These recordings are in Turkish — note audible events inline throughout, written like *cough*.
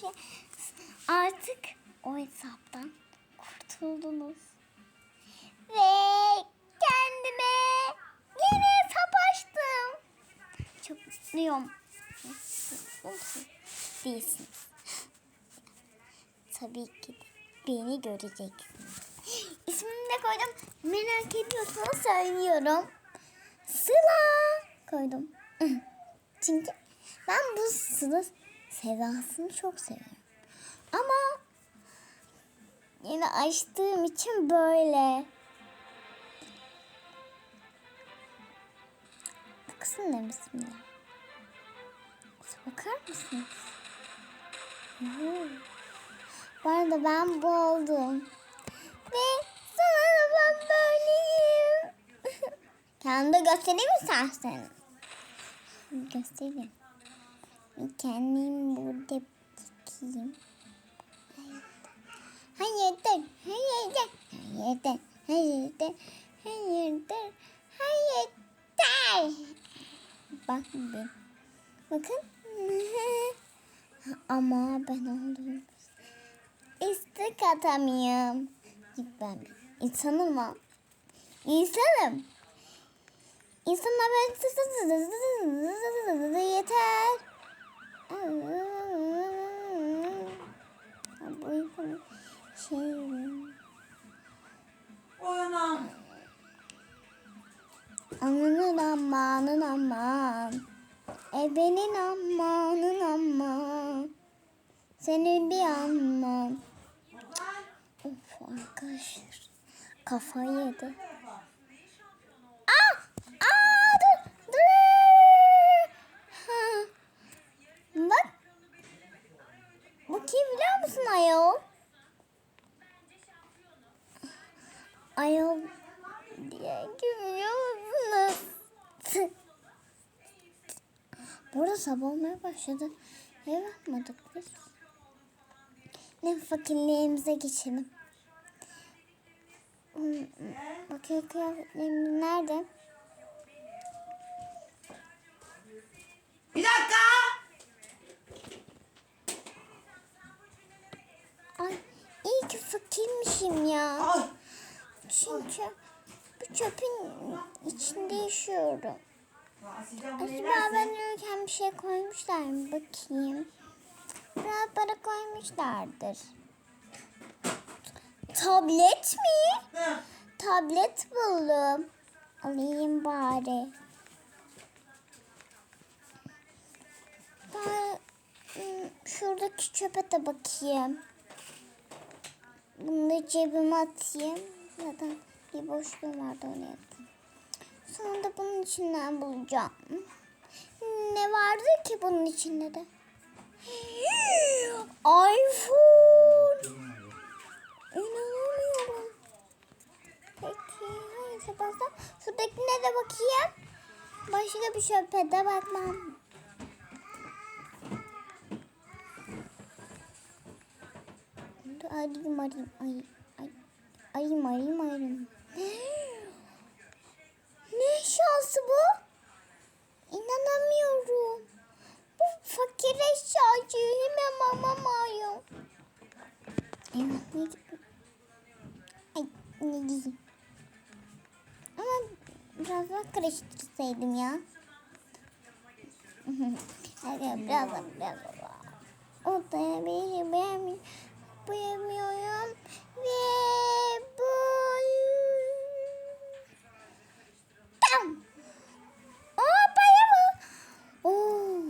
şey. Artık o hesaptan kurtuldunuz. Ve kendime yeni hesap açtım. Çok mutluyum. Değilsiniz. Tabii ki de beni göreceksiniz. İsmini de koydum. Merak ediyorsanız söylüyorum. Sıla koydum. Çünkü ben bu Sıla sedasını çok seviyorum. Ama yeni açtığım için böyle. Baksın da bismillah. Bakar mısınız? Oo. Bu arada ben bu oldum. Ve sonra ben böyleyim. *laughs* Kendi göstereyim mi istersen? Göstereyim. Kendim burada bakayım. Hayırdır, hayırdır, hayırdır, hayırdır, hayırdır, hayırdır. Bak bir. Bakın. Ama ben oldum. İstek atamıyorum. Ben insanım mı? İnsanım. İnsanlar böyle yeter. Şey... Oy anam. Ananın amanın aman. Ebenin amanın aman. Seni bir anlam. Of arkadaşlar. Kafayı yedi. Musun ayol? Ayol diye gülüyor musunuz? Burada sabah olmaya başladı. Ev yapmadık biz. Ne fakirliğimize geçelim. Hmm, Bakıyor kıyafetlerim nerede? Bir dakika. Fakirmişim ya. Ay. Çünkü bu çöpün içinde yaşıyorum. Acaba ben uyurken bir şey koymuşlar mı? Bakayım. Biraz para koymuşlardır. Tablet mi? Tablet buldum. Alayım bari. Ben ım, şuradaki çöpe de bakayım. Bunu cebime atayım. Zaten bir boşluğum vardı oraya atayım. Sonra da bunun içinden bulacağım. Ne vardı ki bunun içinde de? iPhone! İnanamıyorum. Peki neyse fazla. Şuradakine de bakayım. Başka bir şöpe de bakmam. Dur arayayım arayayım. Ay, ay, arayayım arayayım arayayım. *gasps* Ne şansı bu? İnanamıyorum. Bu fakir eşyacı hemen mamam gittim? Ay ne diyeyim? Ama biraz daha karıştırsaydım ya. *laughs* Hadi biraz daha biraz daha. Odaya bir şey beğenmiyorum. Beğenmiyorum. Ve bu... Tam. Aa paya mı? Oo.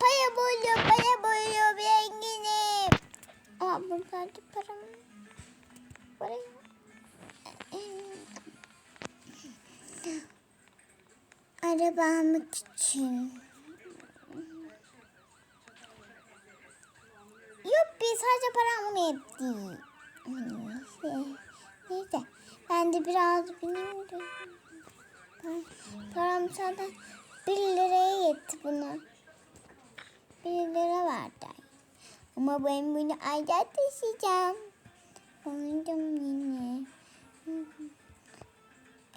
Paya buluyor, paya buluyor renginim. Aa buradaydı param. Parayı. Araba almak için. Yok bir sadece param bunu etti. Neyse. Ben de biraz. Par- Param zaten bir liraya yetti buna. Bir lira verdi. Ama ben bunu ayda taşıyacağım. Koydum yine.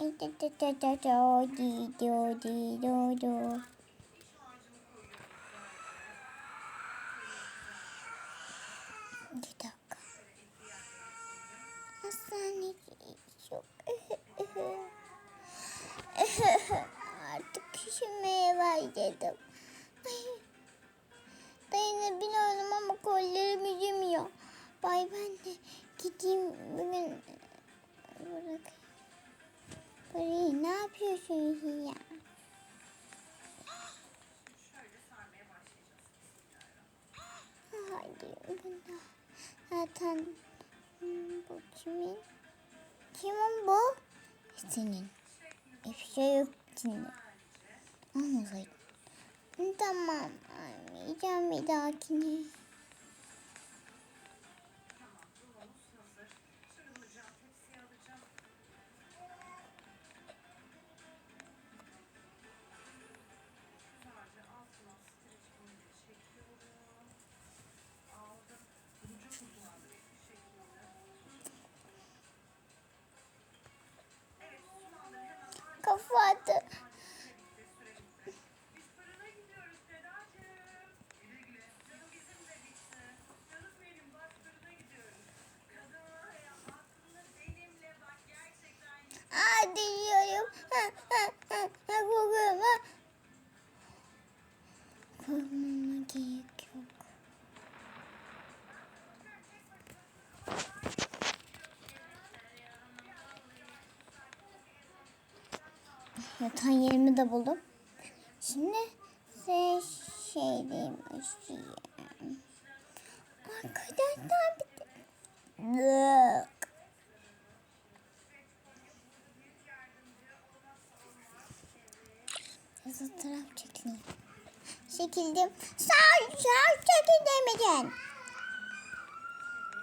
Ay da da da da da di do di do do. Bir dakika. Hastane çok. *laughs* Artık üşümeye başladım. Dayanabiliyorum ama kollarım üşümüyor. Bay ben de gideyim bugün bırakayım. Parayı ne yapıyorsun ya? Hadi bunda. Zaten bu kimin? Kimin bu? Senin. Hiçbir şey yok içinde. Almasaydın. Tamam. Almayacağım bir dahakine. Attı. Yatan yerimi de buldum. Şimdi size şey diyeyim. Üşüyeyim. Arkadaşlar bir de... Taraf çekileyim. Çekildim. Sağ sağ çekilmeyeceksin.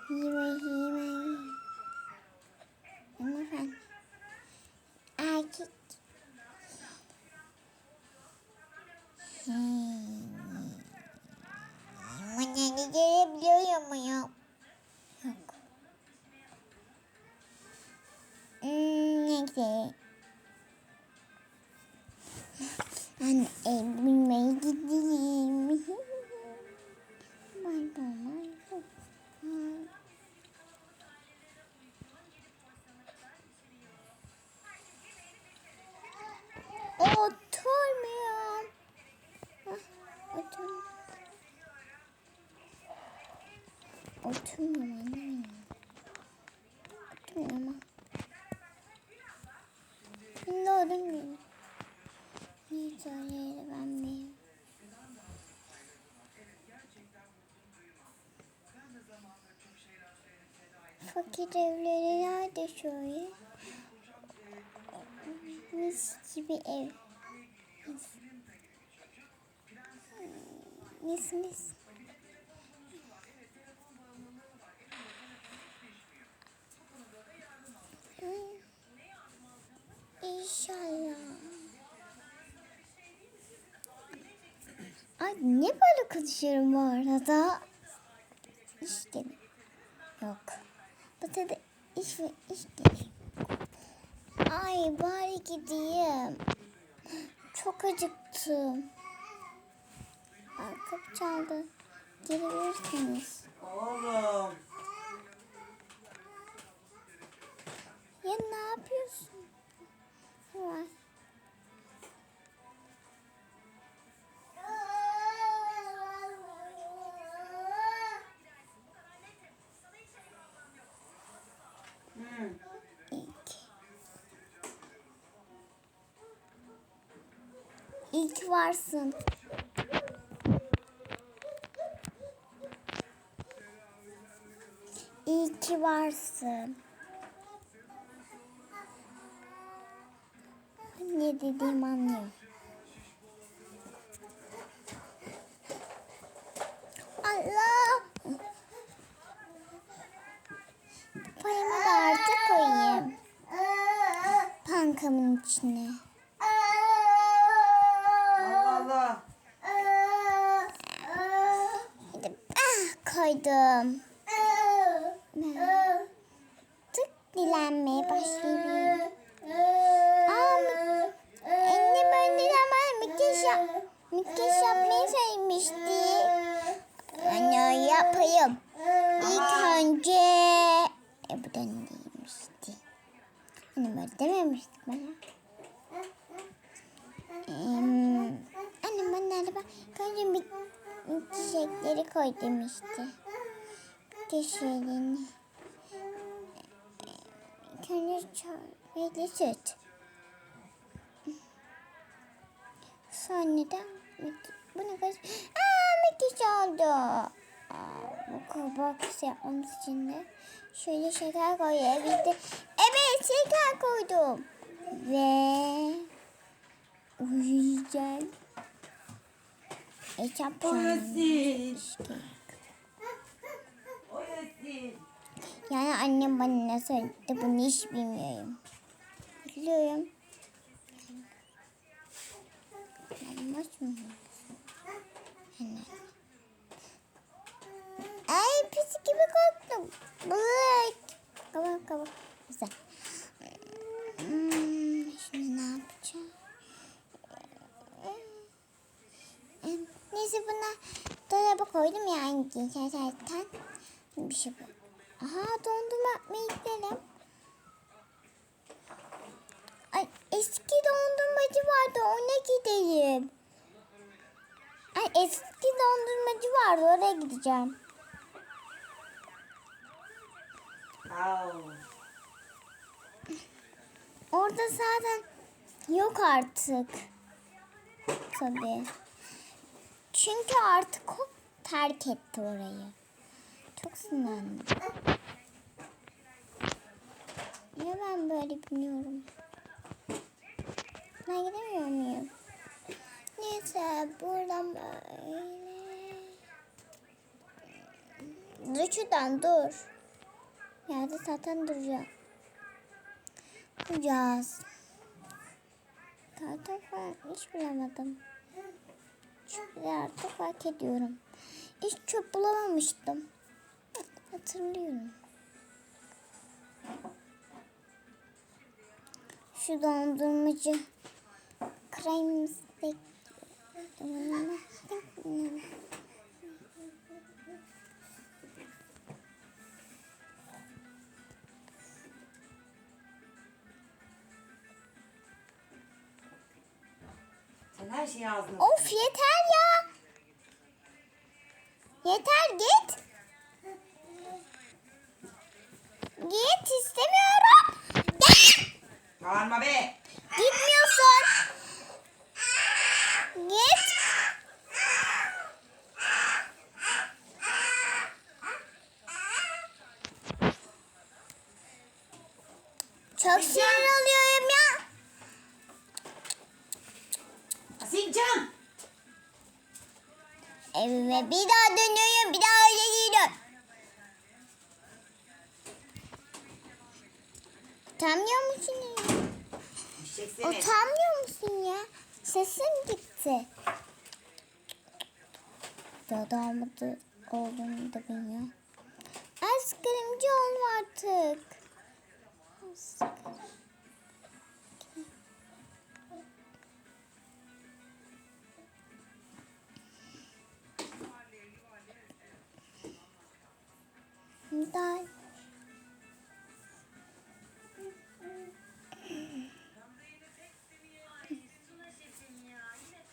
Hime hime. Hanımefendi. Erkek. Fakir evleri nerede şöyle? Mis gibi ev. Mis. Mis mis. Hmm. İnşallah. Ay ne böyle konuşuyorum bu arada? İşte yok. Bu tadı iş mi iş değil. Ay bari gideyim. Çok acıktım. Ay kapı çaldı. Girebilirsiniz. Oğlum. Ya ne yapıyorsun? Var. İlk varsın. İyi ki varsın. Ne dediğimi anlıyor. Allah! Paramı da artık koyayım. Pankamın içine. Allah Allah. Gidip ah koydum. Tık dilenmeye başlayayım. Aa, annem önceden bana makyaj, yap, makyaj yapmayı sevmişti. Anne ya yapayım. İlk önce... E bu da neymişti? Hani böyle dememiştik bana. Hmm. Annem bana nerede bak. Önce bir çiçekleri koy demişti. Dişlerini. İlk önce çorbayla süt. Sonra da bunu koy. Aa müthiş oldu. Aa, bu kabak yapmamız için de şöyle şeker koyabilirdim. Evet şeker koydum. Ve uyuyacağım. Yapacağım. Oyasin. Oyasin. Yani annem bana ne söyledi bunu hiç bilmiyorum. Biliyorum. Yanlış mı? Ay pis gibi korktum. Bırak. Kabak kabak. Güzel. Hmm, şimdi ne yapacağım? Hmm, Neyse buna dolaba koydum ya hangi zaten. Bir şey bu. Aha dondurma yapmaya gidelim. Ay eski dondurmacı vardı ona gidelim. Ay eski dondurmacı vardı oraya gideceğim. Orada zaten yok artık. Tabii. Çünkü artık o terk etti orayı. Çok sinirlendim. Niye ben böyle biniyorum? Ben gidemiyor muyum? Neyse buradan böyle. Dur şuradan dur. Yerde zaten duracağım. Duracağız. Zaten falan hiç bulamadım. Çöpleri artık fark ediyorum. Hiç çöp bulamamıştım. Hatırlıyorum. Şu dondurmacı krem steak Her şeyi ağzına Of yeter ya. Yeter git. Git istemiyorum. Bağırma be. Gitmiyorsun. Git. Çok sinir oluyorum Evime bir daha dönüyorum. Bir daha öyle değilim. Utanmıyor musun ya? Utanmıyor musun ya? Sesim gitti. Dadamadı olduğunu da bilmiyor. Askrimci olma artık. Askrim. Daha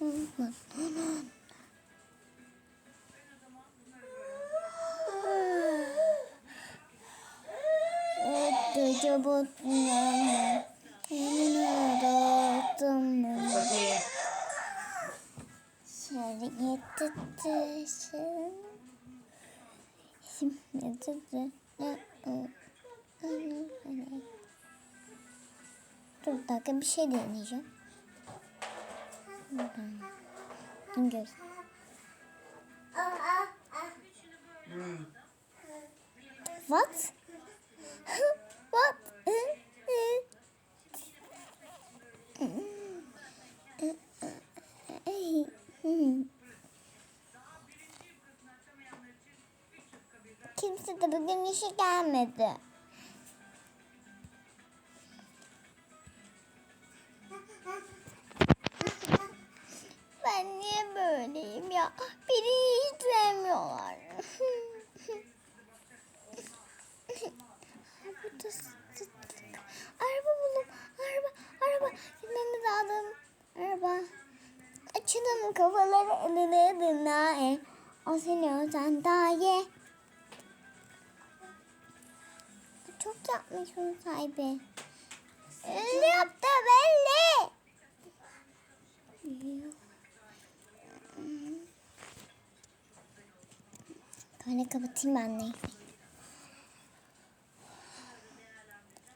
nor bodoro doray. Çabuk Emin arattım Okey. Şöyle getirdi Şimdi tuttu Dur dakika bir şey deneyeceğim. Göz. Hmm. What? *laughs* What? Kimse de bugün işe gelmedi. Gaye. Çok yapmışım sahibi. Öyle yaptı belli. Böyle kapatayım ben neyse.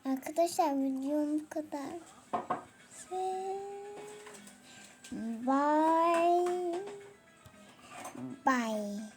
Arkadaşlar videom bu kadar. Bye. Bye.